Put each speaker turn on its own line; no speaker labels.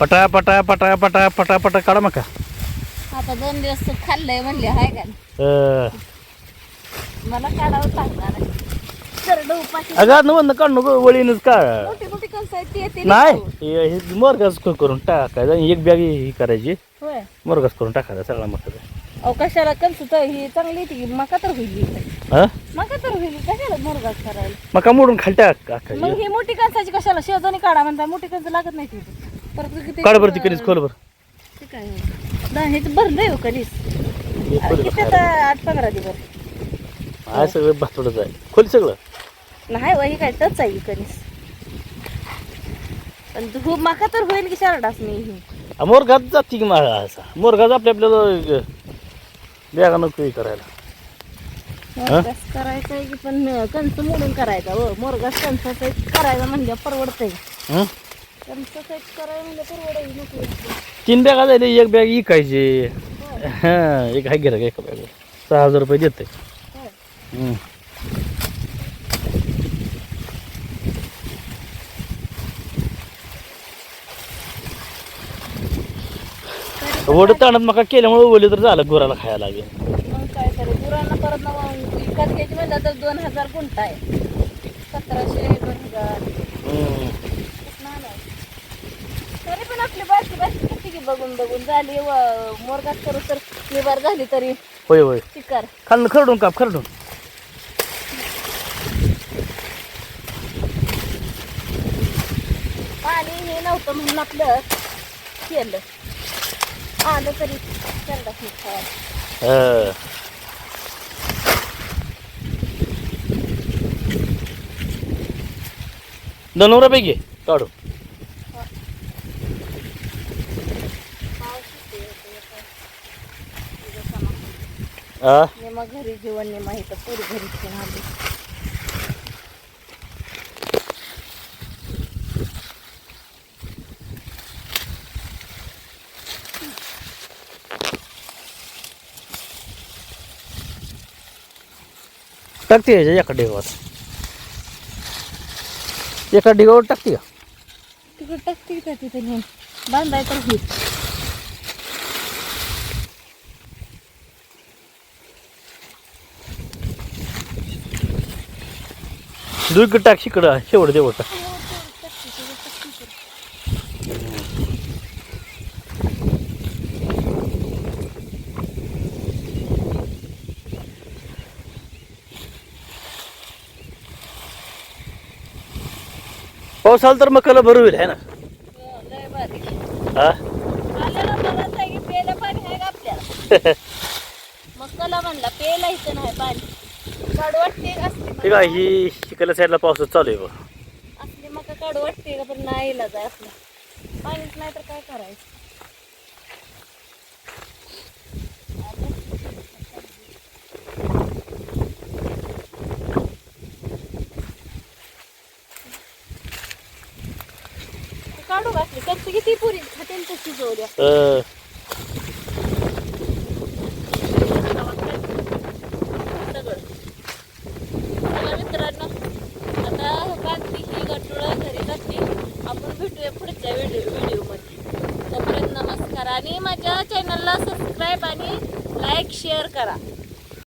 पटा पटा पटा पटा पटा पटा काढा मका.
आता दोन दिवस तू खाल्लंय म्हणले हाय का मला काढावं लागणार. सरड उपाशी.
अगं काढ नको वळीनच का
मोठी मोठी कंस आहेत ती येते
नाही करून टाकायचा एक बॅग ही करायची.
होय.
मोरगाच करून टाकायचा सगळा मका.
अहो कशाला तर ही चांगली की मका तर होईल. हा. मका तर होईल कशाला मुरगाच करायला?
मका मोडून खाली टाक
मग ही मोठी कणसाची कशाला शेजानी काढा म्हणता मोठी कणस लागत नाही ती. परत किती
काढ बरं ती कधीच खोल बरं.
ते काय नाही हे तर भरलंय हो
हे खोल
किती
बरं.
आता? आठ पंधरा दिवस.
हा सगळं भातोडच आहे. खोली सगळं.
नाही वही काय टच आहे कणीस पण तू मका तर होईल की शरडास मी ही.
हा, मोरगात जाते की माझा असा. मोरगाच आपल्या आपल्याला बॅगा नको हे करायला.
मोरगास करायचं आहे की पण कंस मोडून करायचा हो. मोरगास कंसाचा करायचा म्हणजे परवडतंय.
हं? तीन बॅगा झाले एक बॅग इकायची. हा एक आहे गिरा एका बॅग. सहा हजार रुपये देते. वड ताणत मका केल्यामुळे ओली तर झालं गुराला खायला लागेल.
काय करू गुरांना परत विकत घ्यायची तर दोन हजार गुंठा आहे. सतराशे दोन हजार
हम्म.
कुठनं आणायचं? तरी पण आपली बारकी बारकी किती की बघून बघून झाली व मोरगात करू तर निवार झाली तरी.
होय होय.
शिकार.
खाल्लं खरडून काप खरडून.
पाणी हे नव्हतं म्हणून आपलं केलं. आलं तरी खावा.
हा. दोन पैकी काढू हा
नेमा घरी जेवण नेमा इथं पूर घरी घेऊन आली
टाकते याच्या एका डिगावर एका डिगावर टाकते का
तिकडे टाकते का तिथे नेऊन बांधाय तर
दुईकडे टाक शिकडं शेवट देवट टाक पाऊस आला तर मकाला भरू होईल आहे ना? हा?
मग कला म्हणला प्यायला इथं नाही पाणी. काढू वाटते का असली
ठीक आहे ही शिकायला साईडला पावसात चालू आहे बघ.
असली मका काढू वाटते का पण नाही इलाज आहे आपलं. पाणीच नाही तर काय करायचं? काढू घातली. कच्ची किती पुरी? खातेल तशी जोड्या
अं,
मित्रांनो आता कांती ही गटुळं घरी जाते. आपण भेटूया पुढच्या व्हिडिओ व्हिडिओमध्ये तोपर्यंत नमस्कार आणि माझ्या चॅनलला सबस्क्राईब आणि लाईक शेअर करा.